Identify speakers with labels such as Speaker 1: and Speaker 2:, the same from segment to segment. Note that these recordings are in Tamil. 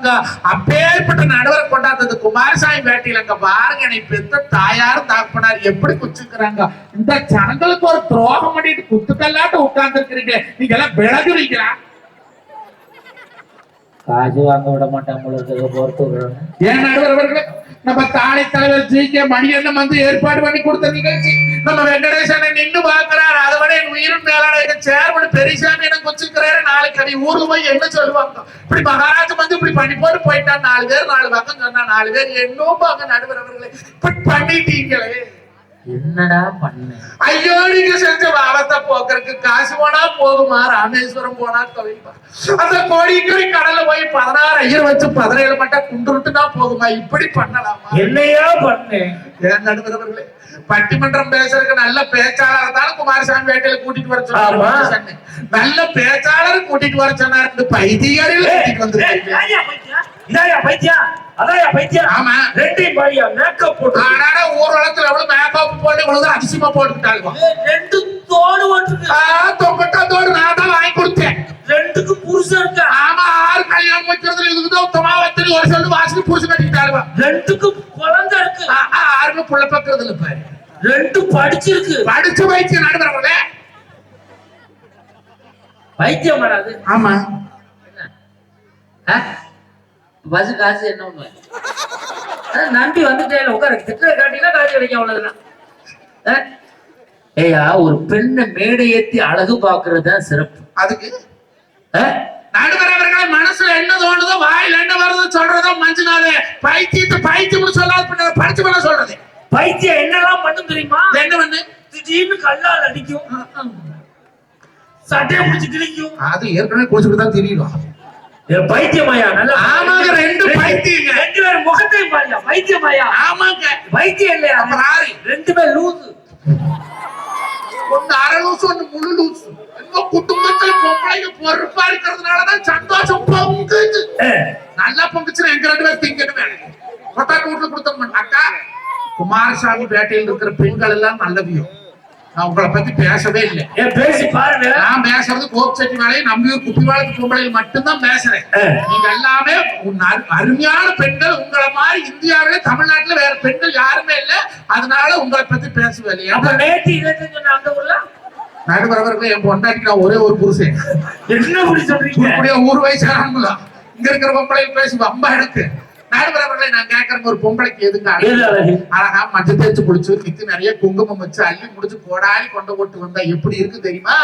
Speaker 1: சொல்லுவாங்க அப்பேற்பட்ட நடுவரை கொண்டாந்தது குமாரசாமி வேட்டையில அங்க பாருங்க. என்னை பெத்த தாயார் தாக்குனார். எப்படி குச்சுக்கிறாங்க? இந்த ஜனங்களுக்கு ஒரு துரோகம் பண்ணிட்டு குத்துக்கல்லாட்டு உட்கார்ந்து இருக்கிறீங்க நீங்க எல்லாம் விலகுறீங்களா?
Speaker 2: காசு வாங்க விட இருக்கு. பொறுத்து
Speaker 1: ஏன் நடுவர் அவர்களே? நம்ம தாலை தலைவர் ஜி கே மணியண்ணன் வந்து ஏற்பாடு பண்ணி கொடுத்த நிகழ்ச்சி. நம்ம வெங்கடேசனை நின்னு பாக்குறாரு அதை விட என் உயிரும் மேலான சேர்மன் பெரியசாமி எனக்கு நீ ஊருக்கு போய் என்ன சொல்லுவாங்க? இப்படி மகாராஜ் வந்து இப்படி பண்ணி போட்டு போயிட்டான் நாலு பேர் நாலு பக்கம் சொன்னா நாலு பேர் என்னோ பக்கம் நடுவர் அவர்களே. இப்படி பண்ணிட்டீங்களே.
Speaker 2: என்னடா பண்ண?
Speaker 1: ஐயோ நீங்க செஞ்ச பாவத்தை போக்குறதுக்கு காசு போனா போகுமா? ராமேஸ்வரம் போனா தொலைப்பா அந்த கோடிக்கரை கடல்ல போய் பதினாறு ஐயர் வச்சு பதினேழு மட்டும் குண்டுருட்டுனா போகுமா? இப்படி பண்ணலாமா?
Speaker 2: என்னையா பண்ண.
Speaker 1: ஏன் நடுவர்களே பட்டிமன்றம் பேசுறதுக்கு நல்ல பேச்சாளர் தான் குமாரசாமி வேட்டையில கூட்டிட்டு வர. சொன்னாரு நல்ல பேச்சாளர் கூட்டிட்டு வர சொன்னாரு. பைத்தியாரில் கூட்டிட்டு வந்துருக்கீங்க.
Speaker 2: இதாயா அதாயா பைத்தியம்?
Speaker 1: ஆமா.
Speaker 2: ரெண்டையும் பாரியா மேக்கப் போட்டு
Speaker 1: ஆனாட ஊர்வலத்துல எவ்வளவு மேக்கப் போட்டு இவ்வளவு அதிசயமா போட்டுக்கிட்டாங்க
Speaker 2: ரெண்டு தோடு ஓட்டுருக்கு
Speaker 1: தொங்கட்டத்தோடு நான் தான் வாங்கி கொடுத்தேன்.
Speaker 2: ரெண்டுக்கு புருஷன் இருக்கா?
Speaker 1: ஆமா ஆறு கல்யாணம் வைக்கிறது இதுக்குதான் உத்தமா வச்சு ஒரு சொல்லு வாசல் புடிச்சு கட்டிட்டாருவா
Speaker 2: ரெண்டுக்கு குழந்தை இருக்கு.
Speaker 1: ஆறுன்னு புள்ள பக்கிறது இல்ல பாரு.
Speaker 2: ரெண்டு படிச்சிருக்கு.
Speaker 1: படிச்சு வைத்திய நடுவர்களே
Speaker 2: பைத்தியம் வராது.
Speaker 1: ஆமா.
Speaker 2: பஸ் காசு என்ன ஒண்ணு? அதான் நம்பி வந்துட்டேன் உட்கார. திட்ட காட்டினா காசு கிடைக்கும் அவ்வளவுதான். ஆ? ஏய்யா ஒரு பெண்ணை மேடை ஏத்தி அழகு பாக்குறது தான் சிறப்பு.
Speaker 1: அதுக்கு?
Speaker 2: ஆ?
Speaker 1: நடுவர் அவர்களே மனசுல என்ன தோணுதோ வாயில என்ன வருதோ சொல்றதோ மஞ்சுனாலே பைத்தியத்தை பைத்தியம் சொல்லாத பண்ண படிச்சு பண்ண சொல்றது.
Speaker 2: பைத்தியம் என்னெல்லாம் பண்ணும் தெரியுமா?
Speaker 1: என்ன பண்ணு?
Speaker 2: திடீர்னு கல்லால் அடிக்கும். சட்டையை பிடிச்சு கிழிக்கும்.
Speaker 1: அது ஏற்கனவே குடிச்சுட்டு தான் தெரியும்
Speaker 2: பைத்தியமாயா? நல்லா
Speaker 1: ஆமாங்க, ரெண்டு பைத்தியங்க.
Speaker 2: ரெண்டு பேரும் முகத்தையும் பாரியா பைத்தியமாயா?
Speaker 1: ஆமாங்க.
Speaker 2: பைத்தியம் இல்லையா?
Speaker 1: அப்புறம் ஆறு.
Speaker 2: ரெண்டு பேர் லூசு.
Speaker 1: ஒண்ணு அரை லூசு ஒண்ணு முழு லூசு. எங்க குடும்பத்துல பொம்பளைங்க பொறுப்பா இருக்கிறதுனாலதான் சந்தோஷம் பொங்குது. நல்லா பொங்குச்சுன்னா எங்க ரெண்டு பேரும் திங்கன்னு வேலை கொட்டாக்கு வீட்டுல கொடுத்தோம் அக்கா. குமாரசாமி பேட்டையில் இருக்கிற பெண்கள் எல்லாம் நல்லவியும் நான் உங்களை பத்தி பேசவே இல்லை.
Speaker 2: பேசி பாருங்க.
Speaker 1: நான் பேசுறது கோப் செட்டி வேலையை நம்பியூர் குப்பிவாளத்து பொம்பளையில் மட்டும்தான் பேசுறேன். நீங்க எல்லாமே அருமையான பெண்கள் உங்களை மாதிரி இந்தியாவிலே தமிழ்நாட்டுல வேற பெண்கள் யாருமே இல்ல. அதனால உங்களை பத்தி பேசவே இல்லையா
Speaker 2: அந்த ஊர்ல?
Speaker 1: நடுவரவர்கள் என் பொண்டாட்டி நான் ஒரே ஒரு புருஷன்.
Speaker 2: என்ன இப்படி சொல்றீங்க?
Speaker 1: ஊர் வயசானவங்களா? இங்க இருக்கிற பொம்பளை பேசி வம்பா எடுத்து நடுவரவர்களை நான் கேட்கறேன் ஒரு பொம்பளைக்கு எதுக்கு அழகு? மஞ்சள் தேய்ச்சு குளிச்சு நித்து நிறைய குங்குமம் வச்சு அள்ளி முடிச்சு கோடாலி கொண்டு போட்டு வந்தா எப்படி இருக்கு தெரியுமா?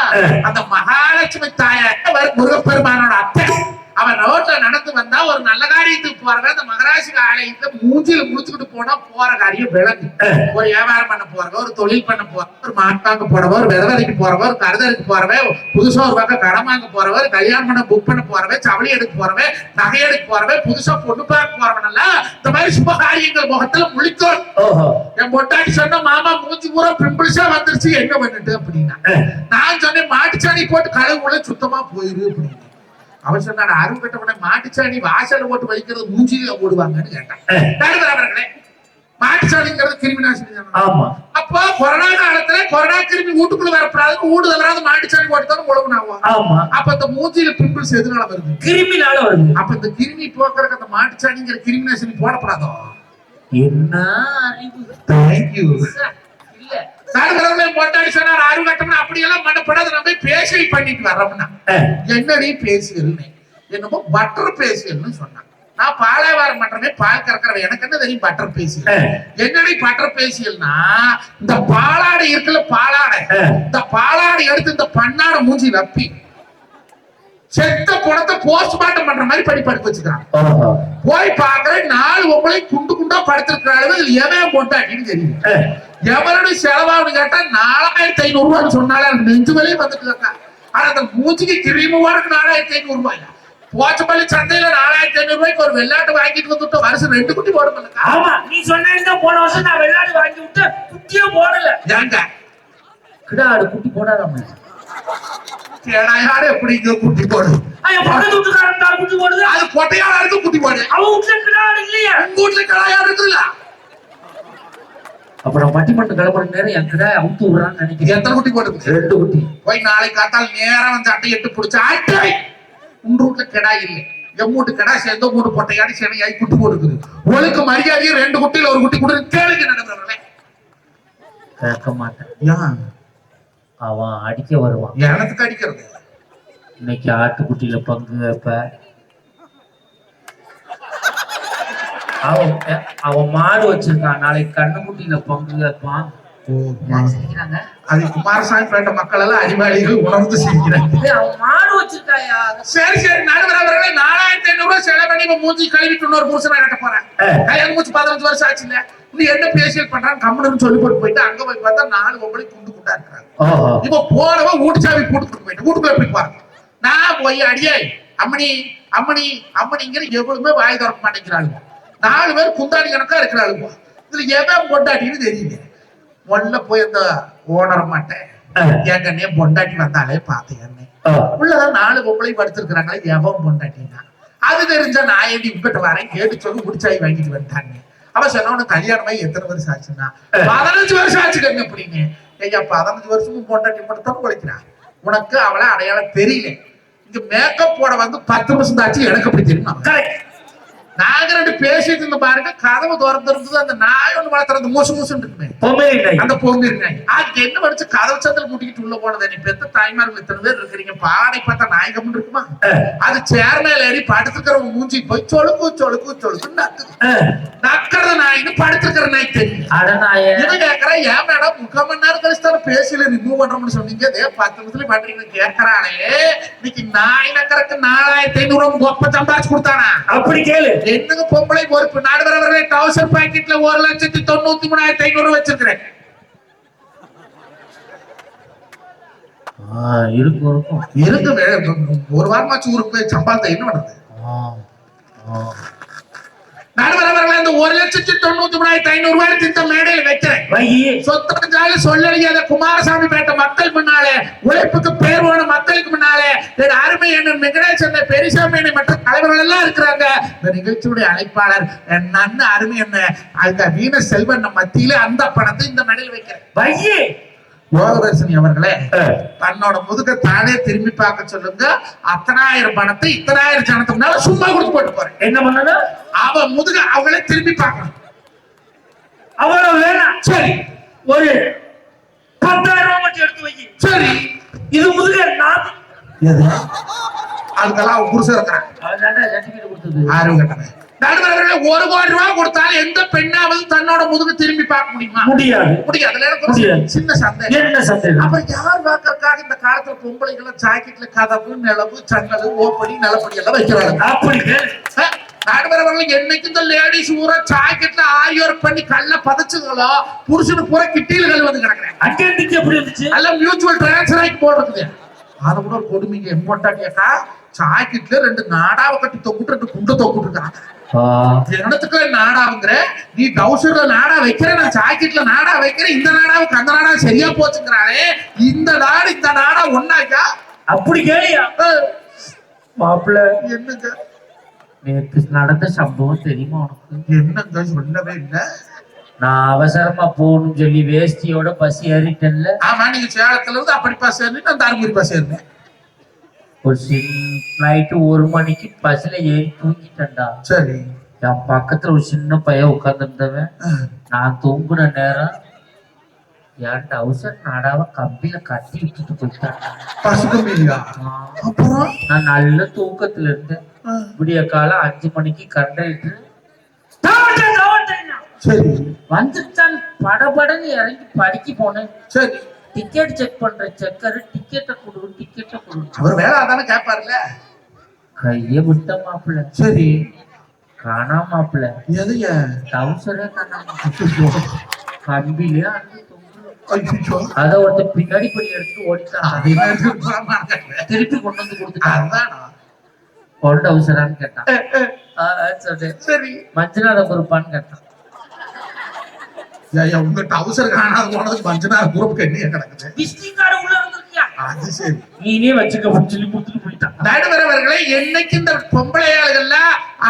Speaker 1: அந்த மகாலட்சுமி தாயார் முருகப்பெருமானோட அத்தை. அவன் ரோட்ல நடந்து வந்தா ஒரு நல்ல காரியத்துக்கு போறவன் அந்த மகராசி ஆலயத்தை மூஞ்சில முடிச்சுக்கிட்டு போனா போற காரியம் விளங்கு ஒரு வியாபாரம் பண்ண போறவன் ஒரு தொழில் பண்ண போறவன் ஒரு மாட்டாங்க போறவன் ஒரு விதவதைக்கு போறவன் ஒரு கருதலுக்கு போறவன் புதுசா ஒரு பக்கம் கடன் வாங்க போறவன் கல்யாணம் பண்ண புக் பண்ண போறவன் சவளி எடுக்க போறவன் நகை எடுக்க போறவன் புதுசா பொண்ணு பார்க்க போறவன் எல்லாம் இந்த மாதிரி சுப காரியங்கள் முகத்துல முழித்தோம். என் பொட்டாட்டி சொன்ன மாமா மூஞ்சி பூரா பிம்பிள்ஸா வந்துருச்சு. என்ன பண்ணிட்டு அப்படின்னா? நான் சொன்னேன் மாட்டுச்சாணி போட்டு கழுவுல சுத்தமா போயிரு அப்படின்னு. அவன் சொன்னான் அருள் கட்டவன மாட்டுச்சாணி வாசல்ல போட்டு வலிக்கிறது மூஞ்சில ஓடுவாங்கன்னு கேட்டான். அவர்களே மாட்டுச்சாணிங்கிறது கிருமி நாசினி.
Speaker 2: ஆமா.
Speaker 1: அப்போ கொரோனா காலத்துல கொரோனா கிருமி வீட்டுக்குள்ள வரப்படாது வீடு தவறாத மாட்டுச்சாணி போட்டு தான் உழவுனாகும்
Speaker 2: ஆமா.
Speaker 1: அப்ப இந்த மூஞ்சில பிம்பிள்ஸ் எதனால வருது?
Speaker 2: கிருமினால வருது.
Speaker 1: அப்ப இந்த கிருமி போக்குறதுக்கு அந்த மாட்டுச்சாணிங்கிற கிருமி நாசினி போடப்படாதோ?
Speaker 2: என்ன
Speaker 1: தேங்க்யூ நடுவர்களே பொட்டாடி சொன்னார் அருள் கட்டவன. அப்படியெல்லாம் பண்ணப்படாது. நம்ம பேசியல் பண்ணிட்டு வர்றோம்னா என்னடி பேசியல்னு என்னமோ பட்டர் பேசியல்னு சொன்னான். நான் பாலாவாரம் பண்றேனே பால் கறக்கிறவன் எனக்கு என்ன தெரியும் பட்டர் பேசியல் என்னடி பட்டர் பேசியல்னா இந்த பாலாடை இருக்குல்ல பாலாடை. இந்த பாலாடை எடுத்து இந்த பண்ணாடை மூஞ்சி வப்பி செத்த குணத்தை போஸ்ட்மார்ட்டம் பண்ற மாதிரி படி படிப்பு வச்சுக்கிறான். போய் பாக்குறேன் நாலு உங்களை குண்டு குண்டா படுத்திருக்கிறாள் இதுல எவன் போட்டாட்டின்னு தெரியும்.
Speaker 2: ஏ,
Speaker 1: எவனுடைய செலவாகுன்னு கேட்டா நாலாயிரத்தி ஐநூறு ரூபான்னு சொன்னாலே நெஞ்சு வலியே வந்துட்டு இருக்கா. ஆனா அந்த மூஞ்சிக்கு கிரீமு வரக்கு நாலாயிரத்தி ஐநூறு ரூபாயா போச்சப்பள்ளி சந்தையில நாலாயிரத்தி ஐநூறு ரூபாய்க்கு ஒரு வெள்ளாட்டு வாங்கிட்டு வந்துட்டு வருஷம் ரெண்டு குட்டி போட
Speaker 2: ஆமா நீ சொன்ன போன வருஷம் நான் வெள்ளாடு வாங்கி விட்டு குட்டியே போடல.
Speaker 1: ஏங்க?
Speaker 2: கிடாடு குட்டி போடாதாம
Speaker 1: எப்படி இங்க குட்டி போடும்
Speaker 2: ஐயா பக்கத்து வீட்டுக்காரன் தான் குட்டி போடுது
Speaker 1: அது கொட்டையாளா இருக்கு குட்டி போடு
Speaker 2: அவன் வீட்டுல கிடாடு இல்லையா
Speaker 1: உங்க வீட்டுல கடாயா இருக்குல்ல
Speaker 2: அப்புறம் பட்டிமன்றம் கிளம்புற நேரம் என் கிடா அவுத்து விடுறான்னு நினைக்கிறேன்
Speaker 1: எத்தனை குட்டி போடுது
Speaker 2: ரெண்டு குட்டி
Speaker 1: போய் நாளைக்கு காத்தால் நேரம் வந்து அட்டை எட்டு பிடிச்ச அட்டை உங்க வீட்டுல கிடா இல்லை எம்மூட்டு கடா சேர்ந்து மூட்டு பொட்டையாடி சேனையாடி குட்டி போட்டுக்குது ஒழுக்க மரியாதையும் ரெண்டு குட்டியில ஒரு குட்டி கொடுத்து கேளுங்க நடுவர்களே
Speaker 2: கேட்க மாட்டேன்
Speaker 1: ஏன்
Speaker 2: அவன் அடிக்க வருவான்.
Speaker 1: எனத்துக்கு அடிக்கிறது
Speaker 2: இன்னைக்கு ஆட்டுக்குட்டியில பங்கு வைப்ப. அவன் அவன் மாடு வச்சிருக்கான். நாளைக்கு கண்ணுக்குட்டியில பங்கு வைப்பான்?
Speaker 1: அது குமாரசாமி பேட்ட மக்கள் எல்லாம் அறிவாளிகள் உணர்ந்து செய்கிறாங்க
Speaker 2: அவன் மாடு வச்சிருக்காயா?
Speaker 1: சரி சரி நடுவர் அவர்களே நாலாயிரத்தி ஐநூறு ரூபாய் செலவு பண்ணி இப்ப மூஞ்சி கழுவிட்டு இன்னொரு புருஷனா கட்ட போறேன். கல்யாணம் முடிச்சு பதினஞ்சு வருஷம் ஆச்சு இல்ல என்ன பேசியல் பண்றான் கம்முன்னு சொல்லி போட்டு போயிட்டு அங்க போய் பார்த்தா நாலு பொம்பளை குண்டு குண்டா இருக்கிறாங்க இப்ப போனவ வீட்டுச்சாவி போட்டு போயிட்டு வீட்டுக்குள்ள போய் பாருங்க. நான் போய் அடியே அம்மணி அம்மணி அம்மணிங்கிற எவ்வளவுமே வாய் திறக்க மாட்டேங்கிறாளுங்க. நாலு பேர் குந்தாடி கணக்கா இருக்கிறாளுங்க. இதுல எவன் பொண்டாட்டின்னு தெரியல. முதல்ல போய் அந்த ஓனர மாட்டேன் என் கண்ணே பொண்டாட்டி வந்தாலே
Speaker 2: ஓ,
Speaker 1: உள்ளதான் நாலு பொம்பளை படுத்திருக்கிறாங்களே எவன் பொண்டாட்டினா அது தெரிஞ்ச நான் ஏடி உங்ககிட்ட வரேன் கேட்டு சொல்லி முடிச்சாய் வாங்கிட்டு வந்துட்டாங்க. அவன் சொன்னவனு கல்யாணமாயி எத்தனை வருஷம் ஆச்சுன்னா? பதினஞ்சு வருஷம் ஆச்சு கண்ணு அப்படின்னு ஐயா பதினஞ்சு வருஷமும் பொண்டாட்டி மட்டும் தான் உனக்கு அவளை அடையாளம் தெரியல. இங்க மேக்கப் போட வந்து பத்து வருஷம் ஆச்சு எனக்கு அப்படி தெரியும்?
Speaker 2: கரெக்ட்
Speaker 1: நாங்க ரெண்டு பேசிட்டு இருந்த பாருங்க கதவு திறந்து இருந்தது அந்த நாய் ஒண்ணு வளர்த்துறது மூசு மூசுன்னு இருக்குமே.
Speaker 2: பொம்மை நாய்.
Speaker 1: அந்த பொங்கிருந்தாய் அதுக்கு என்ன படிச்சு கதவு சந்தில் முட்டிக்கிட்டு உள்ள போனது நீ பெத்த தாய்மார்கள் இத்தனை பேர் இருக்கிறீங்க பாடை பார்த்தா நாயகம் இருக்குமா?
Speaker 2: அஹ்,
Speaker 1: அது சேர் மேல ஏறி படுத்துக்கிறவங்க மூஞ்சி போய் சொலுக்கு சொலுக்கு சொலுக்கு நக்குது.
Speaker 2: அஹ்,
Speaker 1: நக்கிறது நாய்னு படுத்துக்கிற நாய் தெரியும்
Speaker 2: நாயே.
Speaker 1: இவன் கேக்குறா ஏன் மேடம் முக்கால் மணி நேரம் கழிச்சு தானே பேசியில ரிமூவ் பண்றோம்னு சொன்னீங்க? அதே பத்து நிமிஷத்துல பண்றீங்கன்னு கேக்குறானே. இன்னைக்கு நாய் நக்கறக்கு நாலாயிரத்தி ஐநூறு ரூபாய் கொப்ப சம்பாதிச்சு கொடுத்தானா?
Speaker 2: அப்படி கேளு.
Speaker 1: என்னங்க பொம்பளை பொறுப்பு. நடுவரவர்களே டவுசர் பாக்கெட்ல ஒரு லட்சத்தி தொண்ணூத்தி மூணாயிரத்தி ஐநூறு வச்சிருக்கிறேன்.
Speaker 2: இருக்கும் இருக்கும்.
Speaker 1: ஒரு வாரமாச்சு ஊருக்கு போய் சம்பாதித்த என்ன பண்ணுறது
Speaker 2: ஆ, ஆ.
Speaker 1: நடுவரவர்களே இந்த ஒரு லட்சத்தி தொண்ணூத்தி மூணாயிரத்தி ஐநூறு ரூபாய் இந்த மேடையில வைக்கிறேன்.
Speaker 2: வை
Speaker 1: சொத்தஞ்சாலும் சொல்லறியாத குமாரசாமி பேட்ட மக்கள் முன்னாலே உழைப்புக்கு பேர் போன மக்களுக்கு முன்னாலே அருமை என்ன வெங்கடேஷ் என்ன பெரியசாமி மற்ற தலைவர்கள் எல்லாம் இருக்கிறாங்க. இந்த நிகழ்ச்சியுடைய அழைப்பாளர் அண்ணன் அருமை என்ன அந்த வீண செல்வன் மத்தியில அந்த பணத்தை இந்த மேடையில் வைக்கிறேன்.
Speaker 2: வை
Speaker 1: யோகதர்ஷினி அவர்களே தன்னோட முதுக தானே திரும்பி பார்க்க சொல்லுங்க. அத்தனாயிரம் பணத்தை இத்தனாயிரம் ஜனத்துக்கு முன்னால சும்மா கொடுத்து போட்டு போறேன்.
Speaker 2: என்ன பண்ணணும்
Speaker 1: அவ முதுக அவங்களே திரும்பி பார்க்கணும்.
Speaker 2: அவ்வளவு வேணாம்
Speaker 1: சரி.
Speaker 2: ஒரு பத்தாயிரம் ரூபாய் மட்டும் எடுத்து வை
Speaker 1: சரி.
Speaker 2: இது முதுக நான்
Speaker 1: அதுக்கெல்லாம் அவன் புருஷன் இருக்கிறான்.
Speaker 2: அவன் சர்டிபிகேட் கொடுத்தது.
Speaker 1: ஆர்வம் கட்டணம் நடுவர்களே ஒரு கோடி ரூபாய் கொடுத்தாலும் எந்த பெண்ணாவது தன்னோட முதுகு திரும்பி பார்க்க முடியுமா?
Speaker 2: முடியாது.
Speaker 1: முடியாது. எனக்கு. சின்ன சந்தேகம்.
Speaker 2: என்ன சந்தேகம்?
Speaker 1: அப்புறம் யார் பார்க்கறதுக்காக இந்த காலத்துல பொம்பளைகளை ஜாக்கெட்ல கதவு நிலவு சன்னல் ஓப்படி நிலப்படி எல்லாம் வைக்கிறாங்க?
Speaker 2: அப்படி கேளு
Speaker 1: நடுவரவர்கள் என்னைக்கு இந்த லேடிஸ் ஊரா ஜாக்கெட்ல ஆரி ஒர்க் பண்ணி கல்ல பதச்சுங்களோ புருஷனுக்கு பூரா கிட்டியில்கள் வந்து கிடக்குறேன்.
Speaker 2: எப்படி இருந்துச்சு?
Speaker 1: எல்லாம் மியூச்சுவல் டிரான்ஸ்ஃபர் ஆகி போடுறது. அதை கூட ஒரு கொடுமைங்க எம்போட்டாட்டியாக்கா ஜாக்கெட்ல ரெண்டு நாடாவை கட்டி தொக்குட்டு ரெண்டு குண்டை தொக்குட்டு இருக்காங்க. இடத்துக்குள்ள நாடாவுங்கிற? நீ டவுசர்ல நாடா வைக்கிற நான் ஜாக்கெட்ல நாடா வைக்கிறேன் இந்த நாடாவுக்கு அந்த நாடா சரியா போச்சுங்கிறானே இந்த நாடு இந்த நாடா ஒன்னாக்கா
Speaker 2: அப்படி கேளியா? மாப்பிள்ள
Speaker 1: என்னங்க?
Speaker 2: நேற்று நடந்த சம்பவம் தெரியுமா உனக்கு?
Speaker 1: என்னங்க சொல்லவே இல்லை?
Speaker 2: நான் அவசரமா போகணும்னு சொல்லி வேஷ்டியோட பஸ் ஏறிட்டேன்ல.
Speaker 1: ஆமா நீங்க சேலத்துல இருந்து அப்படிப்பா சேர்ந்து நான் தருமபுரி பஸ் ஏறினேன்
Speaker 2: ஒரு சின்ன நைட்டு ஒரு மணிக்கு பஸ்ல ஏறி தூங்கிட்டேன்டா.
Speaker 1: சரி.
Speaker 2: என் பக்கத்துல ஒரு சின்ன பையன் உட்கார்ந்துருந்தவன். நான் தூங்குன நேரம் என் டவுசர் நாடாவை கம்பியில கட்டி விட்டுட்டு போயிட்டான். நான் நல்ல தூக்கத்துல இருந்தேன். விடிய காலம் அஞ்சு மணிக்கு கண்டாயிட்டு
Speaker 1: சரி.
Speaker 2: வந்துட்டான். படபடன்னு இறங்கி படிக்க போனேன்.
Speaker 1: சரி.
Speaker 2: டிக்கெட் செக் பண்ற செக்கர் டிக்கெட்டை கொடு டிக்கெட்டை கொடு.
Speaker 1: அவர் வேலை அதானே கேட்பாருல்ல?
Speaker 2: கைய விட்ட மாப்பிள்ள.
Speaker 1: சரி.
Speaker 2: காணாம மாப்பிள்ள.
Speaker 1: எதைய
Speaker 2: டவுசரே
Speaker 1: ஐயோ,
Speaker 2: கம்பிலே. அத ஒருத்தர் பின்னாடி படி எடுத்துட்டு ஓடிட்டான்.
Speaker 1: அதை
Speaker 2: திருப்பி கொண்டு வந்து கொடுத்துட்டான். கொண்ட அவசரான்னு கேட்டான்.
Speaker 1: சரி.
Speaker 2: மஞ்சளாத பொறுப்பான்னு கேட்டான்.
Speaker 1: ஐயா, உங்க டவுசர் காணாத போனதுக்கு மஞ்சள் குரூப் கண்ணியா கிடக்குது?
Speaker 2: விசிட்டிங் கார்டு உள்ள இருந்திருக்கியா?
Speaker 1: அது சரி.
Speaker 2: நீனே வச்சுக்க சொல்லி கொடுத்துட்டு போயிட்டான்.
Speaker 1: நடுவரவர்களே என்னைக்கு இந்த பொம்பளை ஆளுகள்ல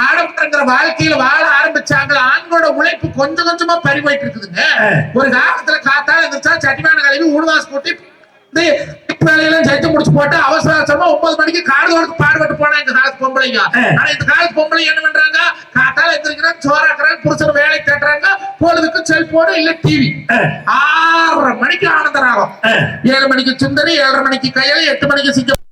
Speaker 1: ஆடம்பரங்கிற வாழ்க்கையில வாழ ஆரம்பிச்சாங்களோ ஆண்களோட உழைப்பு கொஞ்சம் கொஞ்சமா பறிபோயிட்டு இருக்குதுங்க. ஒரு காலத்துல காத்தால இருந்துச்சா சட்டிமான கழுவி ஊடுவாஸ் போட்டு இந்த வேலையெல்லாம் செஞ்சு முடிச்சு போட்டு அவசர அவசரமா ஒன்பது மணிக்கு காடு தோட்டத்துக்கு பாடுபட்டு போனா இந்த காலத்து பொம்பளைங்க. ஆனா இந்த காலத்து பொம்பளைங்க என்ன பண்றாங்க காத்தால எந்திரிக்கிறாங்க சோறாக்குறாங்க புருஷன் வேலை தேட்டுறாங்க பொழுதுக்கு செல்போன் இல்ல டிவி. ஆறரை மணிக்கு ஆனந்தராகும். ஏழு மணிக்கு சுந்தரி ஏழரை மணிக்கு கையாளி எட்டு மணிக்கு சிங்கம்